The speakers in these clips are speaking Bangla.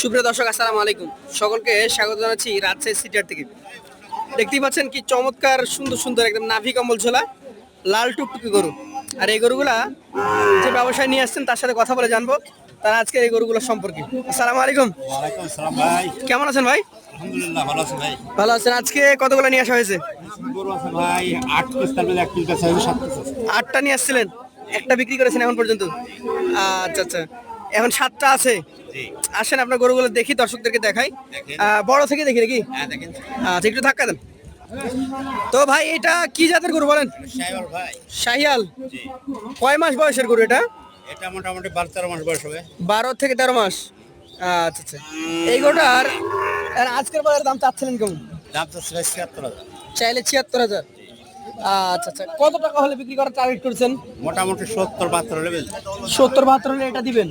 সুপ্রিয় দর্শক আসসালামু আলাইকুম। সকলকে স্বাগত জানাচ্ছি রাজশাহী সিটিয়ার থেকে। দেখতেই পাচ্ছেন কি চমৎকার সুন্দর সুন্দর একদম নাভি কম্বল ঝোলা লাল টুকটুকি গরু। আর এই গরুগুলা যে ব্যবসায় নিয়ে আসছেন তার সাথে কথা বলে জানব। তার আজকে এই গরুগুলো সম্পর্কে। আসসালামু আলাইকুম। ভাই। কেমন আছেন ভাই? আলহামদুলিল্লাহ ভালো আছি ভাই। ভালো আছেন। আজকে কতগুলো নিয়ে আসা হয়েছে? গরু আছে ভাই আট পিস তার এক পিস আছে সাত পিস আটটা নিয়ে আসছিলেন একটা বিক্রি করেছেন এখন পর্যন্ত? আচ্ছা আচ্ছা। এখন সাতটা আছে। আসেন আপনার গরুগুলো দেখি দর্শকদেরকে দেখাই। বড় থেকে দেখি নাকি? হ্যাঁ আচ্ছা একটু ধাক্কা দেন। তো ভাই এটা কি জাতের গরু বলেন? শাহিয়াল। কয় মাস বয়সের গরু এটা? এটা মোটামুটি বারো তেরো মাস বয়স হবে। বারো থেকে তেরো মাস। আচ্ছা আচ্ছা। এই গরুটার আর আজকের বাজার দাম চাচ্ছিলেন কেমন? দাম তো ছিয়াত্তর হাজার। চাইলে ছিয়াত্তর হাজার। আচ্ছা আচ্ছা। কত টাকা হলে বিক্রি করার টার্গেট করছেন? মোটামুটি সত্তর বাহাত্তর লেভেল সত্তর বাহাত্তর হলে এটা দিবেন?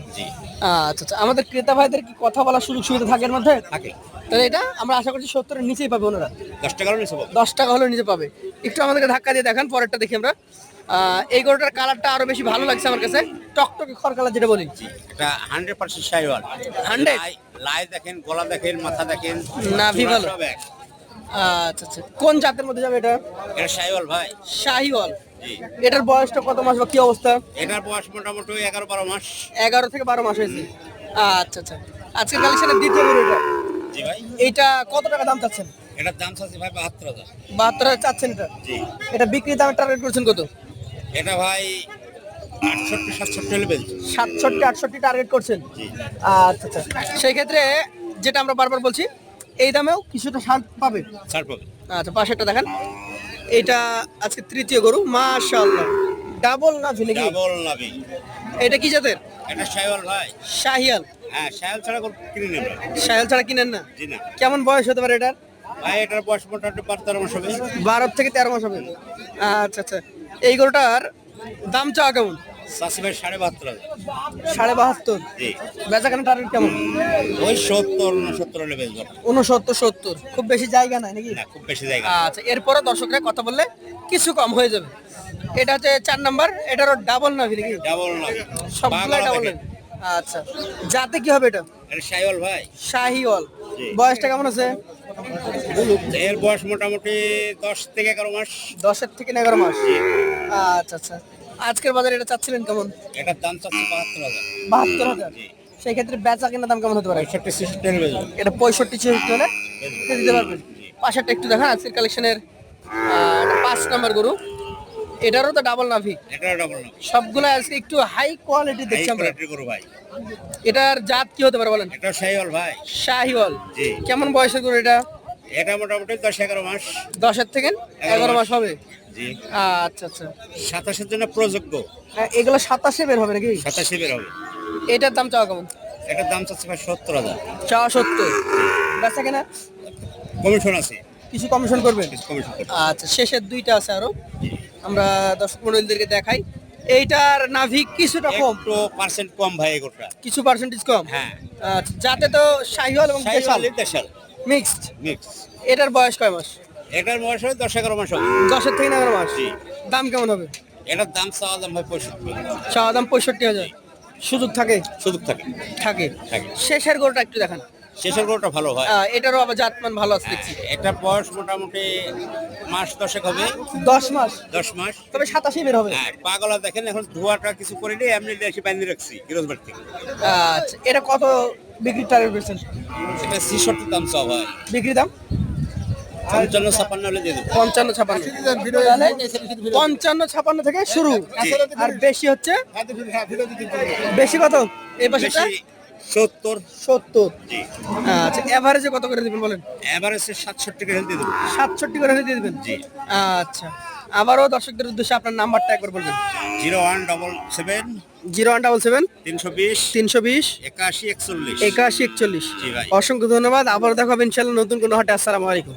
আচ্ছা আচ্ছা। আমাদের ক্রেতা ভাইদের কি কথা বলার সুযোগ সুবিধা থাকে এর মধ্যে? থাকে। তাহলে এটা আমরা আশা করছি সত্তরের নিচেই পাবে ওনারা। দশ টাকারও নিচে পাবো। দশ টাকা হলেও নিচে পাবে। একটু আমাদেরকে ধাক্কা দিয়ে দেখান পরেরটা দেখি আমরা। এই গরুটার কালারটা আরও বেশি ভালো লাগছে আমার কাছে। টকটকে খড় কালার যেটা বলি। এটা হান্ড্রেড পার্সেন্ট সাইওয়াল 100? লাই দেখেন গলা দেখেন মাথা দেখেন নাভি ভালো। আচ্ছা আচ্ছা। কোন জাতের মধ্যে যাবে এটা? এটা সাইওয়াল ভাই। শাহিওয়াল। এটার বয়সটা কত মাস বা কি অবস্থা? এটার বয়স মোটামুটি এগারো বারো মাস। এগারো থেকে বারো মাস হয়েছে। আচ্ছা আচ্ছা। আজকে কালেকশনের দ্বিতীয় গরু এটা? জি ভাই। এইটা কত টাকা দাম চাচ্ছেন? এটার দাম চাচ্ছি ভাই বাহাত্তর হাজার। বাহাত্তর হাজার চাচ্ছেন এটা? জি। এটা বিক্রি দামের টার্গেট করছেন কত? এটা ভাই আটষট্টি সাতষট্টি লেভেল সাতষট্টি আটষট্টি টার্গেট করছেন? জি। আচ্ছা আচ্ছা। সেই ক্ষেত্রে যেটা আমরা বারবার বলছি এই দামেও কিছুটা ছাড় পাবে? ছাড় পাবে। আচ্ছা পাশেরটা দেখেন। এইটা আজকে তৃতীয় গরু মাশাআল্লাহ। ডাবল না ঝুলে কি? ডাবল নাবি এটা কি জাতের? এটা সাইওয়াল ভাই। শাহিয়াল হ্যাঁ সাইওয়াল ছাড়া কিনে নেবে শাহিয়াল ছাড়া কিনেন না? জি না। কেমন বয়স হতে পারে এটার? ভাই এটার বয়স মোটামুটি বারো তেরো মাস হবে। বারো থেকে তেরো মাস হবে। আচ্ছা আচ্ছা। এই গরুটার দাম চাওয়া কেমন? চাষি ভাই সাড়ে বাহাত্তর হাজার। সাড়ে বাহাত্তর? জি। টার্গেট কেমন? ওই সত্তর উনসত্তর সত্তর। খুব বেশি জায়গা নাই নাকি? না খুব বেশি জায়গা আচ্ছা এরপরে দর্শকরা কথা বললে কিছু কম হয়ে যাবে। এটা হচ্ছে চার নাম্বার এটারও ডাবল না নাকি? ডাবল ডাবল আচ্ছা যাতে কি হবে এটা? এটা ভাই। শাহিওয়াল। বয়সটা কেমন আছে? এর বয়স মোটামুটি দশ থেকে এগারো মাস। দশের থেকে এগারো মাস। আচ্ছা আচ্ছা। আজকের বাজারে এটা চাচ্ছিলেন কেমন? এটার দাম চাচ্ছি বাহাত্তর হাজার। বাহাত্তর হাজার। সেই ক্ষেত্রে বেচা কেনার দাম কেমন হতে পারে? পঁয়ষট্টি লেভেল এটা পঁয়ষট্টি ছেষট্টি হলে দিতে পারবেন। পাশেরটা একটু দেখান আজকের কালেকশনের পাঁচ নাম্বার গরু। এটারও তো ডাবল নাভি। এটাও ডাবল নাবি সবগুলো আজকে একটু হাই কোয়ালিটি দেখছি আমরা। গরু ভাই। এটার জাত কি হতে পারে বলেন? এটাও সাইওয়াল ভাই। শাহিওয়াল। জি। কেমন বয়সের গরু এটা? এটা মোটামুটি দশ এগারো মাস। দশের থেকে এগারো মাস। হবে? জি। আচ্ছা আচ্ছা। সাতাশের জন্য প্রযোগ্য হ্যাঁ, এগুলো সাতাশে বের হবে নাকি? সাতাশে বের হবে। এটার দাম চাওয়া কেমন? এটার দাম চাচ্ছে ভাই সত্তর হাজার। চাওয়া সত্তর। বেচা কেনা? কমিশন আছে। কিছু কমিশন করবেন আচ্ছা শেষের দুইটা আছে আরও। আমরা দর্শক মন্ডলীদেরকে দেখাই। এইটার নাভি কিছুটা কম। একটু পার্সেন্ট কম ভাই এগুলোটা কিছু পার্সেন্টেজ কম? হ্যাঁ। আচ্ছা যাতে তো শাহিওয়াল এবং দেশাল। দেশাল। মিক্সড মিক্স এটার বয়স কয় মাস? এটার বয়স হবে দশ এগারো মাস হবে। দশের থেকে এগারো মাস। দাম কেমন হবে? এটার দাম চাওয়া দাম ভাই পঁয়ষট্টি। চাওয়া দাম পঁয়ষট্টি হাজার। সুযোগ থাকে? সুযোগ থাকে। থাকে। শেষের গরুটা একটু দেখান। শেষের গরুটা ভালো হয়। এটারও আবার জাতমান ভালো আছে দেখছি। এটা বয়স মোটামুটি মাস দশেক হবে। দশ মাস? দশ মাস। তবে সাতাশে বের হবে। হ্যাঁ পাগলা দেখেন এখন ধোয়াটা কিছু করে নিয়ে এমনি দেশে বান্ধি রাখছি ফিরোজবাড়ি থেকে। আচ্ছা এটা কত বিক্রি টার্গেট করছেন? ছিষট্টি দাম চাওয়া হয়। বিক্রি দাম? পঞ্চান্ন ছাপান্ন হলে দিয়ে দেবো। পঞ্চান্ন ছাপান্ন তাহলে পঞ্চান্ন ছাপান্ন থেকে শুরু। আর বেশি হচ্ছে? বেশি কত? এই পাশেটা সত্তর। সত্তর। আচ্ছা এভারেজে কত করে দিবেন বলেন? এভারেজে সাতষট্টি করে দিয়ে দেবো। সাতষট্টি করে দিয়ে দিবেন? জি। আচ্ছা। আবারও দর্শকদের উদ্দেশ্যে আপনার নাম্বারটা একবার বলবেন। Zero one double seven zero one double seven তিনশো বিশ তিনশো বিশ একাশি একচল্লিশ। একাশি একচল্লিশ। অসংখ্য ধন্যবাদ। আবারও দেখাবেন ইনশাল্লাহ নতুন কোনো হাটে। আসসালামু আলাইকুম।